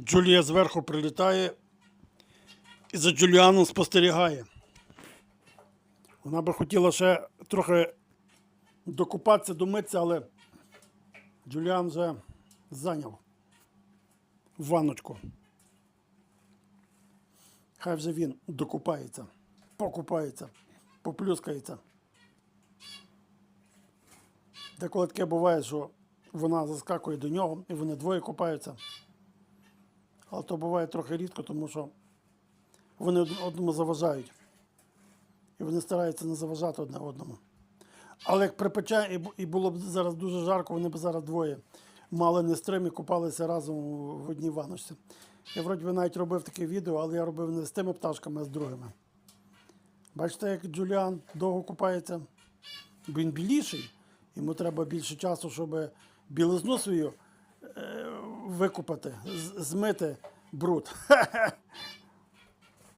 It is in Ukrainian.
Джулія зверху прилітає і за Джуліаном спостерігає. Вона би хотіла ще трохи докупатися, домитися, але Джуліан вже зайняв ванночку. Хай вже він докупається, покупається, поплюскається. Деколи таке буває, що вона заскакує до нього і вони двоє купаються. Але то буває трохи рідко, тому що вони одному заважають. І вони стараються не заважати одне одному. Але як припече і, було б зараз дуже жарко, вони б зараз двоє мали не стрим і купалися разом в одній ванночці. Я вроді би навіть робив таке відео, але я робив не з тими пташками, а з другими. Бачите, як Джуліан довго купається? Бо Він біліший, йому треба більше часу, щоб білизну свою е, викупати, змити бруд.